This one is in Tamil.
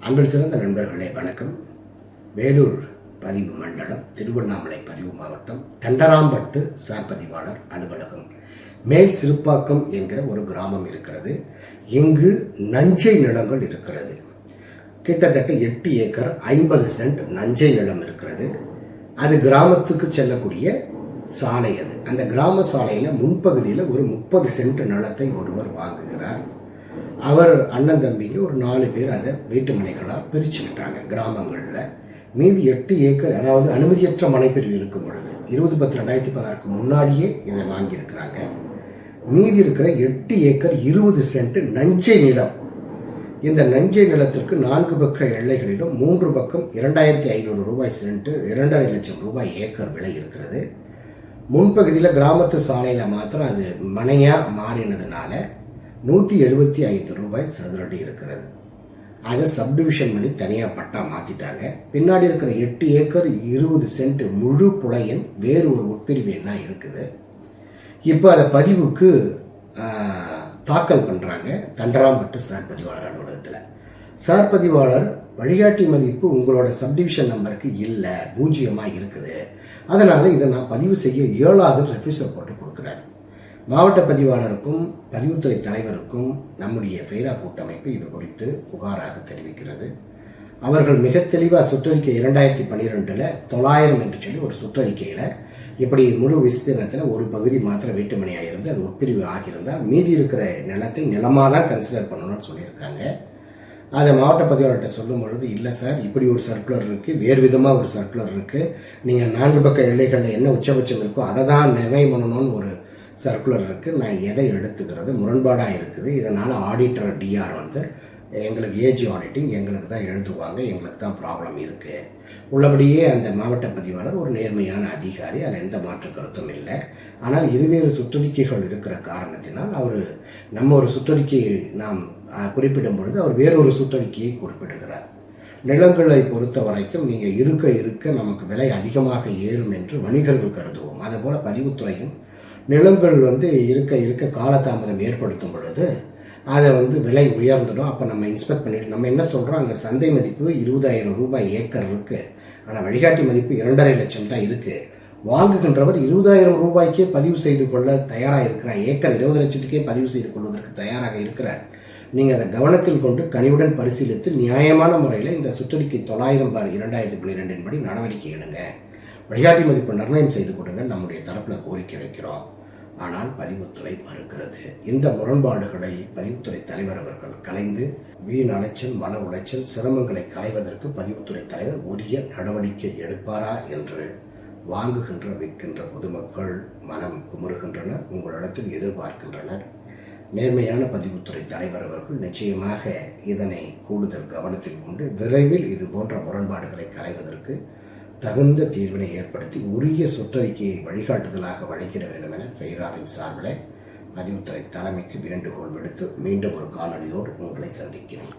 அங்கள் சிறந்த நண்பர்களே வணக்கம். வேலூர் பதிவு மண்டலம் திருவண்ணாமலை பதிவு மாவட்டம் தண்டராம்பட்டு சார் பதிவாளர் அலுவலகம். மேல் சிறுப்பாக்கம் என்கிற ஒரு கிராமம் இருக்கிறது. இங்கு நஞ்சை நிலங்கள் இருக்கிறது. கிட்டத்தட்ட எட்டு ஏக்கர் ஐம்பது சென்ட் நஞ்சை நிலம் இருக்கிறது. அது கிராமத்துக்கு செல்லக்கூடிய சாலை அது. அந்த கிராம சாலையில் முன்பகுதியில் ஒரு முப்பது சென்ட் நிலத்தை ஒருவர் வாங்குகிறார். அவர் அண்ணன் தம்பிங்க ஒரு நாலு பேர் அதை வீட்டு மனைகளாக பிரிச்சுக்கிட்டாங்க கிராமங்களில். மீதி எட்டு ஏக்கர் அதாவது அனுமதியற்ற மனைப்பிரிவு இருக்கும் பொழுது இருபது பத்து ரெண்டாயிரத்தி பதினாறுக்கு முன்னாடியே இதை வாங்கியிருக்கிறாங்க. மீதி இருக்கிற எட்டு ஏக்கர் இருபது சென்ட் நஞ்சை நிலம். இந்த நஞ்சை நிலத்திற்கு நான்கு பக்க எல்லைகளிலும் மூன்று பக்கம் இரண்டாயிரத்தி ஐநூறு ரூபாய் சென்ட் இரண்டரை லட்சம் ரூபாய் ஏக்கர் விலை இருக்கிறது. முன்பகுதியில் கிராமத்து சாலையில் மாத்திரம் அது மனையாக மாறினதுனால நூற்றி எழுபத்தி ஐந்து ரூபாய் சதுரடி இருக்கிறது. அதை சப்டிவிஷன் பண்ணி தனியாக பட்டா மாற்றிட்டாங்க பின்னாடி இருக்கிற எட்டு ஏக்கர் இருபது சென்ட் முழு புலையன் வேறு ஒரு உட்பிரிவு என்ன இருக்குது? இப்போ அதை பதிவுக்கு தாக்கல் பண்ணுறாங்க தண்டராம்பட்டு சார் பதிவாளர் அலுவலகத்தில். சார் பதிவாளர் வழிகாட்டி மதிப்பு உங்களோட சப்டிவிஷன் நம்பருக்கு இல்லை பூஜ்ஜியமாக இருக்குது. அதனால் இதை நான் பதிவு செய்ய இயலாது ரெஃப்யூசர் போட்டு மாவட்ட பதிவாளருக்கும் பதிவுத்துறை தலைவருக்கும் நம்முடைய ஃபெய்ரா கூட்டமைப்பு இது குறித்து புகாராக தெரிவிக்கிறது. அவர்கள் மிக தெளிவாக சுற்றறிக்கை இரண்டாயிரத்தி பன்னிரெண்டில் தொள்ளாயிரம் என்று சொல்லி ஒரு சுற்றறிக்கையில் இப்படி முழு விஸ்தீர்ணத்தில் ஒரு பகுதி மாத்திரம் வீட்டுமனையாக இருந்து அது உட்பிரிவு ஆகியிருந்தால் மீதி இருக்கிற நிலத்தை நிலமாக தான் கன்சிடர் பண்ணணும்னு சொல்லியிருக்காங்க. அதை மாவட்ட பதிவாளர்கிட்ட சொல்லும் பொழுது இல்லை சார் இப்படி ஒரு சர்க்குலர் இருக்குது வேறு விதமாக ஒரு சர்க்குலர் இருக்குது நீங்கள் நான்கு பக்க எல்லைகளில் என்ன உச்சபட்சம் இருக்கோ அதை தான் நிர்ணயம் பண்ணணும்னு ஒரு சர்க்குலர் இருக்குது நான் எதை எடுத்துக்கிறது? முரண்பாடாக இருக்குது. இதனால் ஆடிட்டர் டிஆர் வந்து எங்களுக்கு ஏஜி ஆடிட்டிங் எங்களுக்கு தான் எழுதுவாங்க. எங்களுக்கு தான் ப்ராப்ளம் இருக்குது உள்ளபடியே அந்த மாவட்ட பதிவாளர் ஒரு நேர்மையான அதிகாரி. அதில் எந்த மாற்று கருத்தும் இல்லை. ஆனால் இருவேறு சுற்றறிக்கைகள் இருக்கிற காரணத்தினால் அவர் நம்ம ஒரு சுற்றறிக்கையை நாம் குறிப்பிடும் பொழுது அவர் வேறொரு சுற்றறிக்கையை குறிப்பிடுகிறார். நிலங்களை பொறுத்த வரைக்கும் நீங்கள் இருக்க இருக்க நமக்கு விலை அதிகமாக ஏறும் என்று வணிகர்கள் கருதுவோம். அதுபோல் பதிவுத்துறையும் நிலங்கள் வந்து இருக்க இருக்க காலதாமதம் ஏற்படுத்தும் பொழுது அதை வந்து விலை உயர்ந்துடும் அப்போ நம்ம இன்ஸ்பெக்ட் பண்ணிவிட்டு நம்ம என்ன சொல்கிறோம் அங்கே சந்தை மதிப்பு இருபதாயிரம் ரூபாய் ஏக்கர் இருக்குது ஆனால் வழிகாட்டி மதிப்பு இரண்டரை லட்சம் தான் இருக்குது வாங்குகின்றவர் இருபதாயிரம் ரூபாய்க்கே பதிவு செய்து கொள்ள தயாராக இருக்கிறார் ஏக்கர் இருபது லட்சத்துக்கே பதிவு செய்து கொள்வதற்கு தயாராக இருக்கிறார். நீங்கள் அதை கவனத்தில் கொண்டு கனிவுடன் பரிசீலித்து நியாயமான முறையில் இந்த சுற்றறிக்கை தொள்ளாயிரம் பார் இரண்டாயிரத்தி பன்னிரெண்டின் படி நடவடிக்கை எடுங்க. வழிகாட்டி மதிப்பு நிர்ணயம் செய்து கொடுங்க. அவருடைய தரப்பில் கோரிக்கை வைக்கிறோம். ஆனால் பதிவுத்துறை மறுக்கிறது. இந்த முரண்பாடுகளை பதிவுத்துறை தலைவர் அவர்கள் கலைந்து வீண் அலைச்சல் மன உளைச்சல் சிரமங்களை களைவதற்கு பதிவுத்துறை தலைவர் உரிய நடவடிக்கை எடுப்பாரா என்று வாங்குகின்ற விற்கின்ற பொதுமக்கள் மனம் குமுறுகின்றனர் உங்களிடத்தில் எதிர்பார்க்கின்றனர். நேர்மையான பதிவுத்துறை தலைவர் அவர்கள் நிச்சயமாக இதனை கூடுதல் கவனத்தில் கொண்டு விரைவில் இது போன்ற முரண்பாடுகளை களைவதற்கு தகுந்த தீர்வினை ஏற்படுத்தி உரிய சுற்றறிக்கையை வழிகாட்டுதலாக வழங்கிட வேண்டும் என ஃபெய்ராவின் சார்பில் பதிவுத்துறை தலைமைக்கு வேண்டுகோள் விடுத்து மீண்டும் ஒரு காணொலியோடு உங்களை சந்திக்கிறேன்.